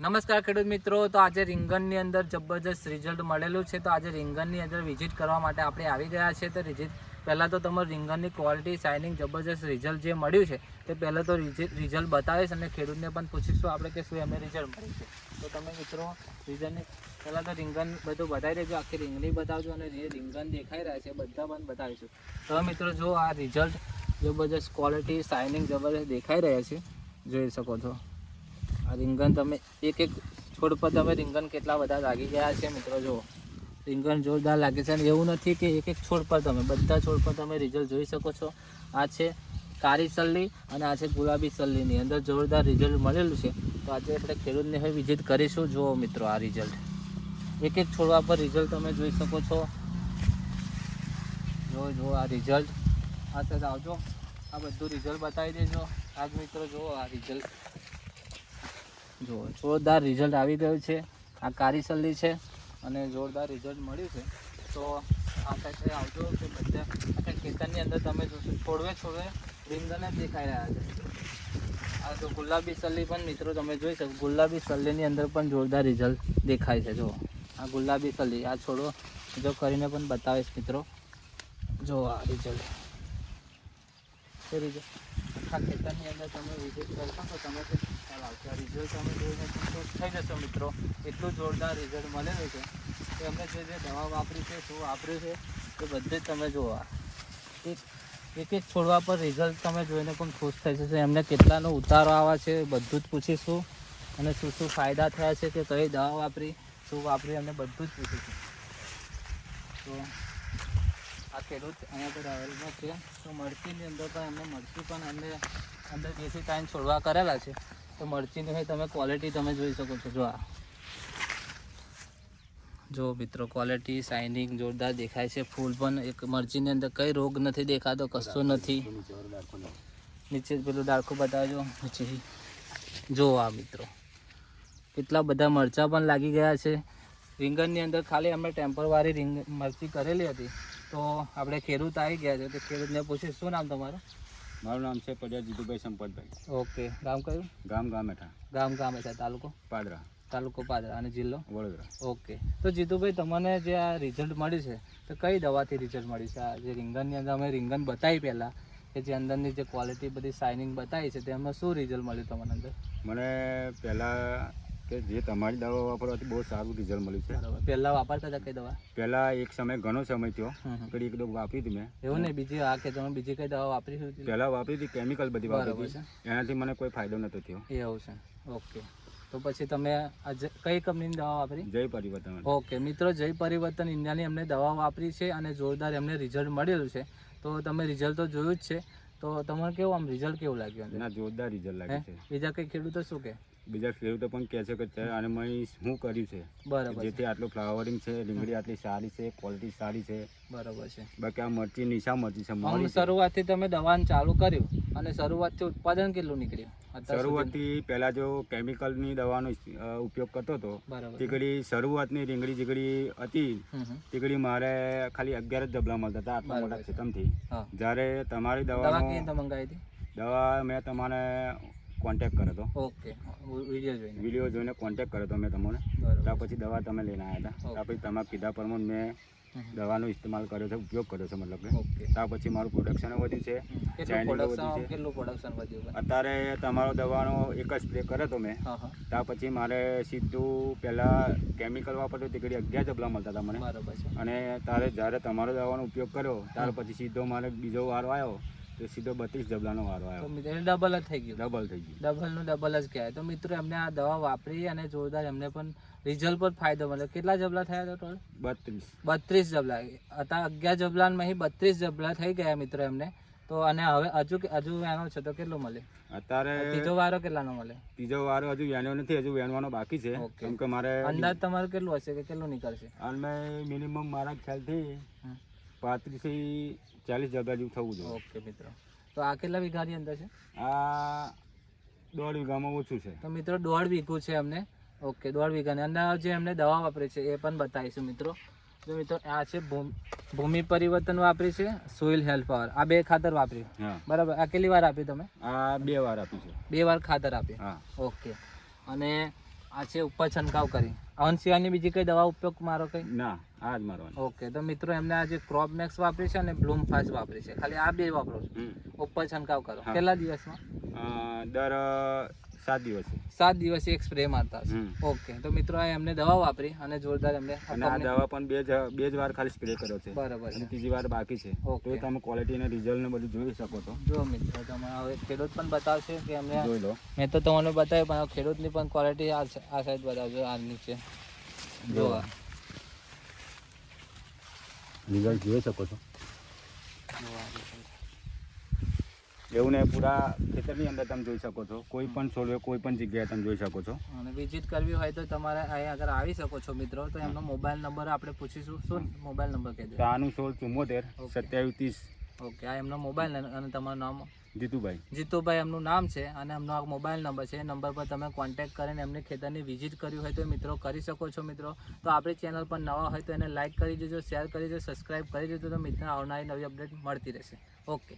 નમસ્કાર ખેડૂત મિત્રો, તો આજે રીંગણની અંદર જબરજસ્ત રિઝલ્ટ મળેલું છે. તો આજે રીંગણની અંદર વિઝિટ કરવા માટે આપણે આવી ગયા છે તો રિઝિટ પહેલાં તો તમારું રીંગણની ક્વોલિટી શાઇનિંગ જબરજસ્ત રિઝલ્ટ જે મળ્યું છે, તે પહેલાં તો રિઝલ્ટ બતાવીશ અને ખેડૂતને પણ પૂછીશું આપણે કે શું એમને રિઝલ્ટ મળ્યું છે. તો તમે મિત્રો રિઝલ્ટની પહેલાં તો રીંગણ બધું બતાવી દેજો, આખી રીંગણી બતાવજો અને જે રીંગણ દેખાઈ રહ્યા છે બધા પણ બતાવીશું. તો મિત્રો, જો આ રિઝલ્ટ જબરજસ્ત ક્વોલિટી શાઇનિંગ જબરજસ્ત દેખાઈ રહ્યા છે, જોઈ શકો છો. રીંગણ તમે એક એક છોડ પર તમે રીંગણ કેટલા બધા લાગી ગયા છે મિત્રો જુઓ. રીંગણ જોરદાર લાગે છે અને એવું નથી કે એક એક છોડ પર તમે, બધા છોડ પર તમે રિઝલ્ટ જોઈ શકો છો. આ છે કાળી સલ્લી અને આ છે ગુલાબી સલ્લીની. અંદર જોરદાર રિઝલ્ટ મળેલું છે. તો આજે આપણે ખેડૂતને હવે વિઝિટ કરીશું. જુઓ મિત્રો આ રિઝલ્ટ એક એક છોડવા પર રિઝલ્ટ તમે જોઈ શકો છો. જો જુઓ આ રિઝલ્ટ આ આવજો. આ બધું રિઝલ્ટ બતાવી દેજો. આજ મિત્રો જુઓ આ રિઝલ્ટ જુઓ, જોરદાર રિઝલ્ટ આવી ગયું છે. આ કારી સલ્લી છે અને જોરદાર રિઝલ્ટ મળ્યું છે. તો આ કાંઈ આવજો કે બધા આખા ખેતરની અંદર તમે જોશો, છોડવે છોડવે રીંગણ જ દેખાઈ રહ્યા છે. આ તો ગુલાબી સલ્લી પણ મિત્રો તમે જોઈ શકો, ગુલાબી સલ્લીની અંદર પણ જોરદાર રિઝલ્ટ દેખાય છે. જુઓ, આ ગુલાબી સલ્લી આ છોડો જો કરીને પણ બતાવીશ મિત્રો. જો આ રિઝલ્ટ રિઝલ્ટ આખા ખેતરની અંદર તમે વિઝિટ કરશો તો તમે ખ્યાલ આવશે. રિઝલ્ટ તમે જોઈને સંતોષ થઈ જશો મિત્રો. એટલું જોરદાર રિઝલ્ટ મળેલું છે કે અમે જે જે દવા વાપરી છે, શું વાપર્યું છે, એ બધે તમે જોવા એક એક એક છોડવા પર રિઝલ્ટ તમે જોઈને પણ ખુશ થઈ જશો. એમને કેટલાનો ઉતારો આવ્યા છે બધું જ પૂછીશું. અને શું શું ફાયદા થયા છે કે કઈ દવા વાપરી, શું વાપરી, એમને બધું જ પૂછીશું. તો આ ખેડૂત અહીંયા પર આવેલો છે. તો મરચીની અંદર પણ એમને મરચી પણ એમને અંદર દેશી ટાઈમ છોડવા કરેલા છે. તો મરચીની તમે ક્વોલિટી તમે જોઈ શકો છો. જો આ. જો મિત્રો ક્વોલિટી શાઇનિંગ જોરદાર દેખાય છે. ફૂલ પણ એક મરચીની અંદર કંઈ રોગ નથી દેખાતો, કશો નથી. નીચે પેલું ડાળખું બતાવજો. નીચે જો. આ મિત્રો. કેટલા બધા મરચાં પણ લાગી ગયા છે. રીંગણની અંદર ખાલી અમે ટેમ્પરવારી રીંગ, મરચી કરેલી હતી. તો આપણે ખેડૂત આવી ગયા છે તો ખેડૂતને પૂછીએ શું નામ તમારું? મારું નામ છે પડિયા જીતુભાઈ સંપતભાઈ. ઓકે ગામ કયું? ગામ ગામેઠા. ગામ ગામ છે તાલુકો? પાદરા. તાલુકો પાદરા અને જિલ્લો? વડોદરા. ઓકે. તો જીતુભાઈ તમને જે આ રિઝલ્ટ મળ્યું છે તો કઈ દવાથી રિઝલ્ટ મળ્યું છે? આ જે રીંગણની અંદર અમે રીંગણ બતાવી પહેલાં કે જે અંદરની જે ક્વોલિટી બધી શાઇનિંગ બતાવી છે તેમાં શું રિઝલ્ટ મળ્યું તમને અંદર? મને પહેલાં કે જે તમારી દવા વાપરવાથી બહુ સારું રિઝલ્ટ મળ્યું છે. પહેલાં વાપરતા હતા કઈ દવા? પહેલાં એક સમય ઘણો સમય થયો હમ. એક દો વાપરી હતી મેં. એવું નહીં બીજી આ કે તમે બીજી કઈ દવા વાપરી હતી પહેલાં વાપરી હતી કેમિકલ બધી વાપરી હતી. એનાથી મને કોઈ ફાયદો નહોતો થયો. એવું છે. ઓકે. તો પછી તમે કઈ કંપનીની દવા વાપરી? જય પરિવર્તન. ઓકે. મિત્રો જય પરિવર્તન ઇન્ડિયાની અમને દવા વાપરી છે અને જોરદાર એમને રિઝલ્ટ મળેલું છે. તો તમે રિઝલ્ટ તો જોયું જ છે. તો તમારે કેવું આમ રિઝલ્ટ કેવું લાગ્યું ના જોરદાર રિઝલ્ટ હે? લાગે છે. બીજા કઈ ખેડૂતો શું કે? બીજા ખેડૂતો પણ કહે છે કે અત્યારે આને મેં શું કર્યું છે? બરાબર જેથી આટલું ફ્લાવરિંગ છે લીંગડી આટલી સારી છે ક્વોલિટી સારી છે. બરાબર છે. બાકી આ મરચી નિશા મરચી છે આમ શરૂઆતથી તમે દવાનું ચાલુ કર્યું અને શરૂઆતથી ઉત્પાદન કેટલું નીકળ્યું? શરૂઆતથી પહેલાં જો કેમિકલની દવાનો ઉપયોગ કરતો હતો તીકડી શરૂઆતની રીંગડી જીગડી હતી હમ હમ. તે ઘડી મારે ખાલી અગિયાર જ ડબલા મળતા હતા આટલા મોટા. ખેતમથી. હા. જ્યારે તમારી દવા દવા મેં તમને કોન્ટેક કર્યો હતો ઓકે. વીડિયો જોઈને. વીડિયો જોઈને કોન્ટેક કર્યો હતો મેં તમને. ત્યાં પછી દવા તમે લઈને આવ્યા હતા. ત્યાં પછી તમારા કીધા પ્રમાણે મેં. દવાનો ઇસ્તેમાલ કર્યો છે ઉપયોગ કર્યો છે મતલબ કે. ત્યાં પછી મારું પ્રોડક્શન વધ્યું છે કેટલું પ્રોડક્શન વધ્યું અત્યારે તમારો દવાનો એક જ સ્પ્રે કર્યો હતો મેં. હા પછી મારે સીધું પહેલાં કેમિકલ વાપરતો તે ઘડી અગિયાર જબલા મળતા હતા મને. અને તારે જ્યારે તમારો દવાનો ઉપયોગ કર્યો ત્યાર પછી સીધો મારે બીજો વારો આવ્યો. તો સીધો બત્રીસ ડબલાનો વારો તો આવ્યો મિત્રો ડબલ જ થઈ ગયું. ડબલ થઈ ગયું. ડબલનું ડબલ જ કહેવાય. તો મિત્રો એમને આ દવા વાપરી અને જોરદાર એમને પણ રિઝલ્ટ પર ફાયદો મળ્યો. કેટલા જબલા થયા હતા ટોટલ બત્રીસ. બત્રીસ જબલા. હતા અગિયાર જબલામાં બત્રીસ જબલા થઈ ગયા મિત્રો એમને. તો અને હવે હજુ હજુ એનો છે તો કેટલો મળે? અત્યારે ત્રીજો વારો કેટલાનો મળે? ત્રીજો વારો હજુ વેણ્યો નથી હજુ વેણવાનો બાકી છે. કેમ કે મારે અંદાજ તમારું કેટલું હશે કે કેટલું નીકળશે? અને મિનિમમ મારા ખ્યાલથી. પાંત્રીસથી ચાલીસ જગા જેવું થવું જોઈએ. ઓકે મિત્રો. તો આ કેટલા વીઘાની અંદર છે? આ દોઢ વીઘામાં ઓછું છે. તો મિત્રો દોઢ વીઘું છે અમને. ઓકે દોઢ વીઘાની. અંદર જે એમને દવા વાપરી છે એ પણ બતાવીશું મિત્રો. તો મિત્રો આ છે ભૂમ- પરિવર્તન વાપરી છે સોઇલ હેલ્થ પાવર આ બે ખાતર વાપર્યું બરાબર. આ કેટલી વાર આપી તમે? આ બે વાર આપી છે. બે વાર ખાતર આપી ઓકે. અને આ છે ઉપર છંટકાવ કરી. હવન સિવાયની બીજી કઈ દવા ઉપયોગ મારો કઈ? ના. આ જ મારવાનું. ઓકે તો મિત્રો એમને આ જે ક્રોપ મેક્સ વાપરી છે અને બ્લૂમ ફાસ્ટ વાપરી છે ખાલી આ બે વાપરો છો. ઉપર છંટકાવ કરો. કેટલા દિવસમાં? દર સાત દિવસે. સાત દિવસે એક સ્પ્રે મારતા હશે. ઓકે તો મિત્રો આ એમને દવા વાપરી અને જોરદાર એમને આ અને આ દવા પણ બે જ બે જ વાર ખાલી સ્પ્રે કર્યો છે. બરાબર અને ત્રીજી વાર બાકી છે. ઓકે. તો તમે ક્વોલિટી અને રિઝલ્ટ ને બધું જોઈ શકો છો. જો મિત્રો તમે હવે ખેડૂત પણ બતાવશે કે એમને જોઈ લો. મેં તો તમને બતાવ્યું પણ ખેડૂતની પણ ક્વોલિટી આ સાઈડ બતાવજો આ નીચે. જો. જો. આ. રિઝલ્ટ જોઈ શકો છો. એવું ને પૂરા ખેતરની અંદર તમે જોઈ શકો છો. કોઈ પણ છોડવે કોઈ પણ જગ્યાએ તમે જોઈ શકો છો. અને વિઝિટ કરવી હોય તો તમારે અહીં આગળ આવી શકો છો મિત્રો. તો એમનો મોબાઈલ નંબર આપણે પૂછીશું. શું મોબાઈલ નંબર કહી દો? આનું સોળ ચુમ્મોતેર ઓકે. સત્યાવીસ ત્રીસ. ઓકે આ એમનો મોબાઈલ અને તમારું નામ? જીતુભાઈ. જીતુભાઈ એમનું નામ છે અને એમનો આ મોબાઈલ નંબર છે. એ નંબર પર તમે કોન્ટેક્ટ કરીને એમની ખેતરની વિઝિટ કરવી હોય તો મિત્રો કરી શકો છો મિત્રો. તો આપણી ચેનલ પર નવા હોય તો એને લાઇક કરી દેજો શેર કરી દેજો સબસ્ક્રાઈબ કરી દેજો તો મિત્રો આવનારી નવી અપડેટ મળતી રહેશે. ઓકે